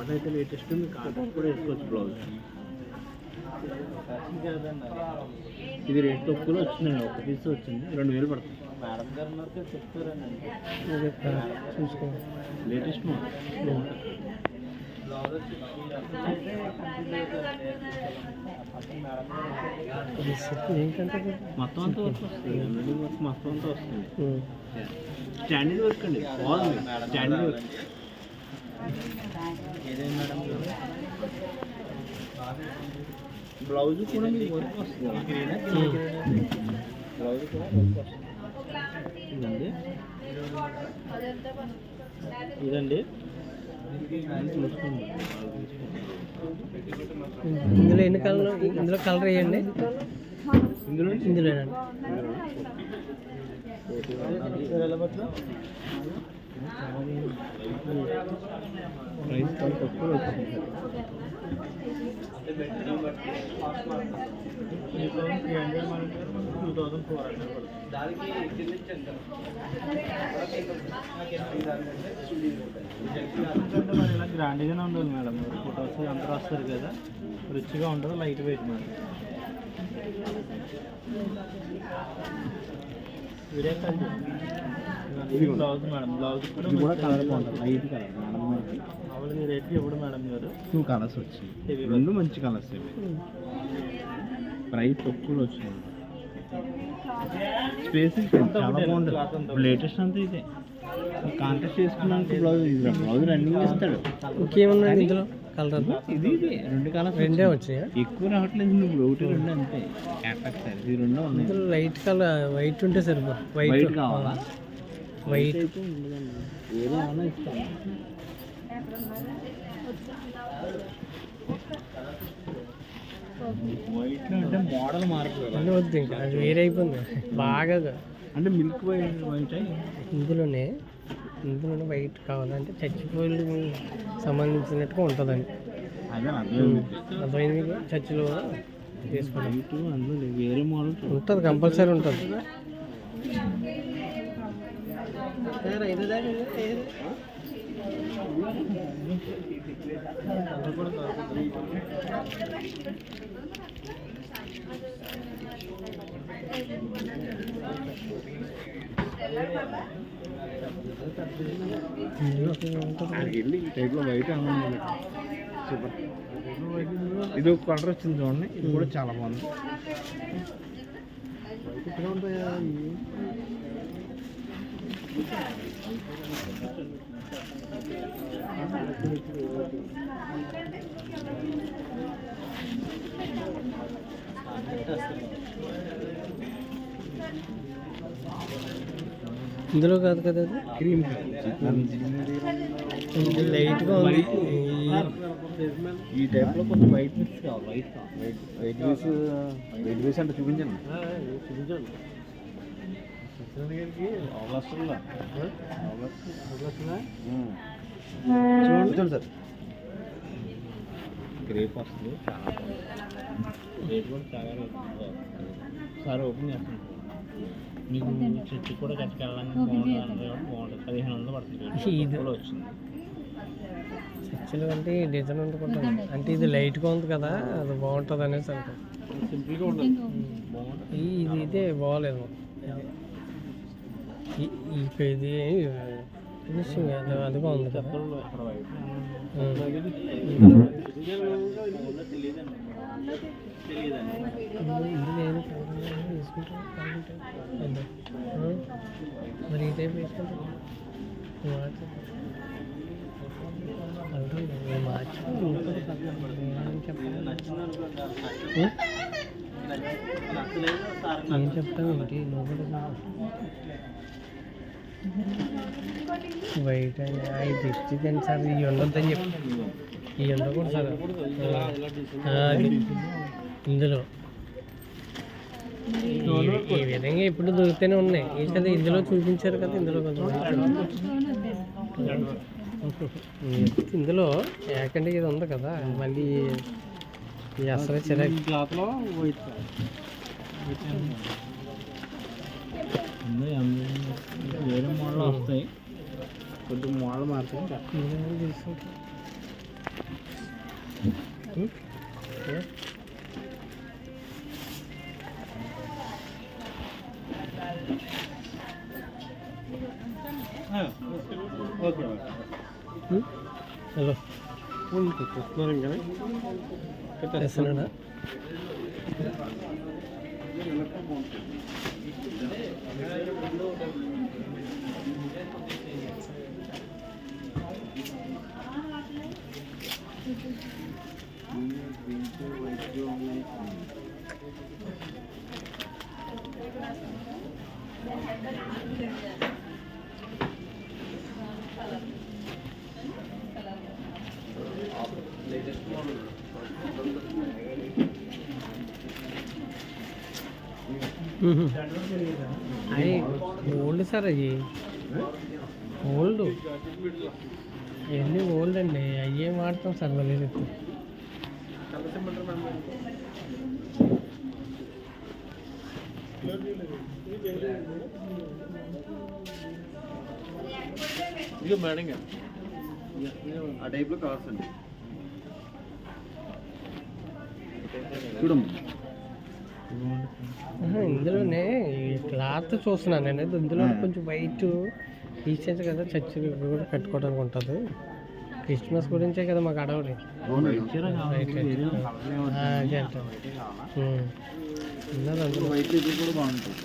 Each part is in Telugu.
కాటన్ అయితే లేటెస్ట్ ఉంది కాటన్ కూడా వేసుకోవచ్చు బ్లౌజ్ ఇది రేట్ తక్కువలో వచ్చిందండి ఒక పీస్ వచ్చింది రెండు వేలు పడుతుంది. మేడం గారు చెప్తారండి చూసుకో లేటెస్ట్ మోడల్ ఏంటంటే మొత్తం అంతా వస్తుంది. మొత్తం అంతా వస్తుంది స్టాండర్డ్ వర్క్ అండి బాగుంది స్టాండర్డ్ వర్క్. బ్లౌజ్ కూడా మీకు వర్క్ వస్తుంది బ్లౌజ్ కూడా వర్క్ వస్తుంది. ఇదండి. ఇందులో ఎన్ని కలర్ ఇందులో కలర్ వేయండి. ఇందులో ఇందులోనండి ప్రైస్ తక్కువ వచ్చింది టూ థౌసండ్ ఫోర్ హండ్రెడ్ ఇలా గ్రాండ్గానే ఉండాలి మేడం ఫొటోస్ అందరూ వస్తారు కదా రిచ్గా ఉంటుంది లైట్ వెయిట్ మేడం ఇది బ్లౌజ్ మేడం బ్లౌజ్ కూడా కలర్ బాగుంటుంది. లైట్ కలర్ మేడం మామూలుగా టూ కలర్స్ వచ్చాయి రెండు మంచి కలర్స్ ఇవి. ప్రైస్ తక్కువలో వచ్చింది. స్పేస్ చాలా బాగుంటుంది. లేటెస్ట్ అంతా ఇదే. కాంటాక్ట్ చేసుకున్నాక బ్లౌజ్ ఇది బ్లౌజ్ రన్నింగ్ ఇస్తాడు ఇంకేమున్నాయి ఇందులో? కలర్ ఇది ఇది రెండు కలర్స్ రెండే వచ్చాయా ఎక్కువ రావట్లేదు నువ్వు. ఒకటి రెండు అంతే. ఇది రెండు ఉన్నాయి. లైట్ కలర్ వైట్ ఉంటే సరిపో. వైట్ వైట్ కావాలా? వైట్ అయితే ఉండదండి ఏదో అన్నా ఇస్తాను. వైట్లో అంటే మోడల్ మారిపోయింది వద్దు ఇంకా. అది వేరే అయిపోయింది బాగా అంటే మిల్క్ వైట్ వైట్ ఇందులోనే ఇందులోనే వైట్ కావాలంటే చచ్చిపోయి సంబంధించినట్టుగా ఉంటుందండి. అర్థమైంది చర్చిలో. వేరే మోడల్ ఉంటుంది కంపల్సరీ ఉంటుంది. వైట్ సూపర్ ఇది ఒక కలర్ వచ్చింది చూడండి. ఇది కూడా చాలా బాగుంది. ఇందులో కాదు కదా అది? క్రీమ్ ఇది లైట్గా ఉంది. ఈ టైప్లో కొంచెం వైట్ మిక్స్ కావాలి వైట్ వైట్ వైట్ వేస్ వైట్ అంటే చూపించండి. చూపించండి. చూడండి సార్. గ్రేప్ వస్తుంది చాలా బాగుంది. రేట్ కూడా చాలా సార్ ఓపెన్ చేస్తాను. మీకు చెట్టు కూడా కట్టుకెళ్ళడానికి బాగుంటుంది. పదిహేను వందలు పడుతుంది. వచ్చింది. చర్చిలో అంటే డిజైన్ అనుకుంటాను అంటే ఇది లైట్గా ఉంది కదా. అది బాగుంటుంది అనేసి అనుకుంటాను సింపుల్గా ఉంటుంది. ఇది ఇదే బాగోలేదు. ఇది ఫినిషింగ్ అది అది బాగుంది కదా. మరి ఈ టైప్ వేసుకుంటాం ఏం చెప్తావు ఏంటి? లోపల వైట్ అని ఇది ఇచ్చిందండి సార్ ఇవి ఉండొద్దని చెప్పి ఉండకూడదు సార్ ఇందులో. ఈ- విధంగా ఇప్పుడు దొరుకుతూనే ఉన్నాయి. ఏంటి కదా ఇందులో చూపించారు కదా ఇందులో కొంచెం ఇందులో ఏకంటే ఇది ఉంది కదా మళ్ళీ అసలు చిరాకు. క్లాత్లో వేరే మోడల్ వస్తాయి. కొంచెం మోడల్ మారుతుంది. 둘, 셋. 아, 오케이. 응? 알았어. 오늘 됐어. 너는 그래? 됐어. 됐어. Thank you. అవి ఓల్డ్ సార్ అవి ఓల్డ్. ఇవన్నీ ఓల్డ్ అండి. అయ్యే వాడతాం సార్ తెలియదు ఇదిగో మేడం గారు. ఆ టైప్లో కవర్స్ అండి ఇందులోనే ఈ క్లాత్ చూస్తున్నాను నేను. అయితే ఇందులో కొంచెం వైట్ రీసెంట్ కదా చర్చ్ కూడా కట్టుకోవడానికి ఉంటుంది. క్రిస్మస్ గురించే కదా మాకు అడవడి అంట. ఉన్నది అందులో వైట్ కూడా బాగుంటుంది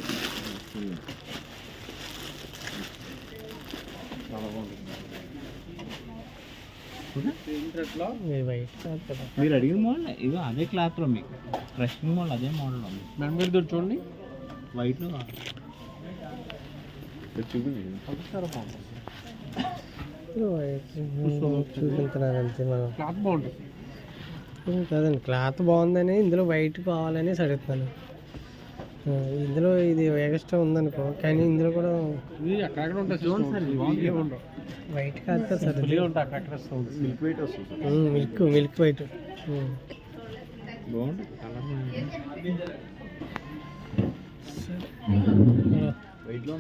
చాలా బాగుంటుంది ఇది వైట్ కాదు కదా మీరు అడిగిన మోడల్ ఇదో అదే క్లాత్లో మీకు. ఫ్రెషింగ్ మోడల్ అదే మోడల్ ఉంది. మేడం మీరు దూరం చూడండి వైట్లో అంతే మనం. క్లాత్ బాగుంటుంది. కాదండి క్లాత్ బాగుందని ఇందులో వైట్ కావాలని అడుగుతున్నాను. ఆ, ఇందులో ఇది ఎక్స్ట్రా ఉందనుకో కానీ ఇందులో కూడా ఇది అక్కడక్కడ ఉంటుంది వైట్ కాదు కదా సార్ మిల్క్ వైట్ వస్తుంది. Milk milk white. వైట్లో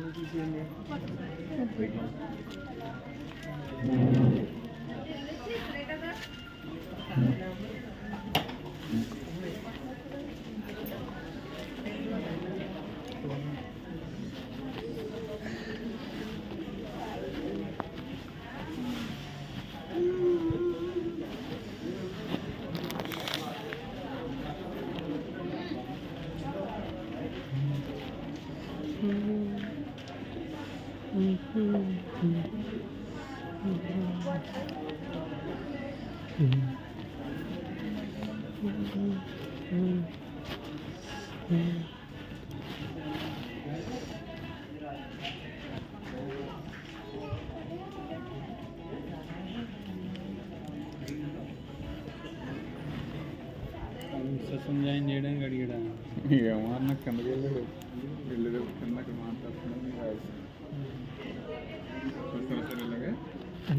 వైట్లో జాయిన్ చేయడానికి అడిగాడా ఏమన్నా కిందకి వెళ్ళాడు. వెళ్ళాడు. కింద అక్కడ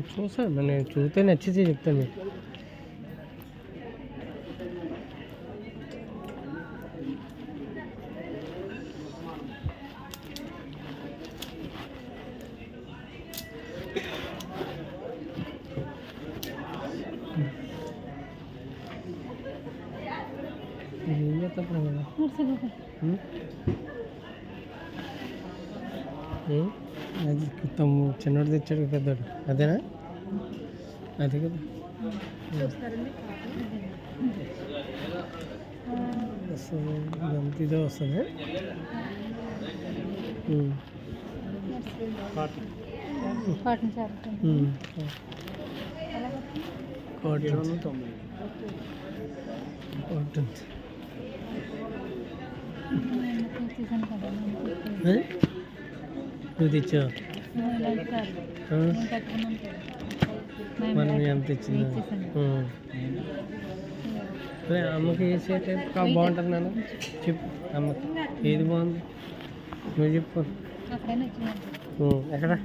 చూసాను నేను చూస్తే నచ్చితే చెప్తాను మీకు. ఏం? అది తమ్ము చిన్నోడు తెచ్చాడు పెద్దోడు. అదేనా? అదే కదా. వస్తుంది. ఇదంతా ఇదే వస్తుంది. కాటన్. కాటన్ కాటన్ తీసాను కదా ఏ? నువ్వు తెచ్చావు? నేను మనం ఎంత ఇచ్చిందా అమ్మకి ఏ సెట్ బాగుంటుంది నాన్న. చెప్పు అమ్మకి. ఏది బాగుంది? నువ్వు చెప్పు. ఎక్కడ?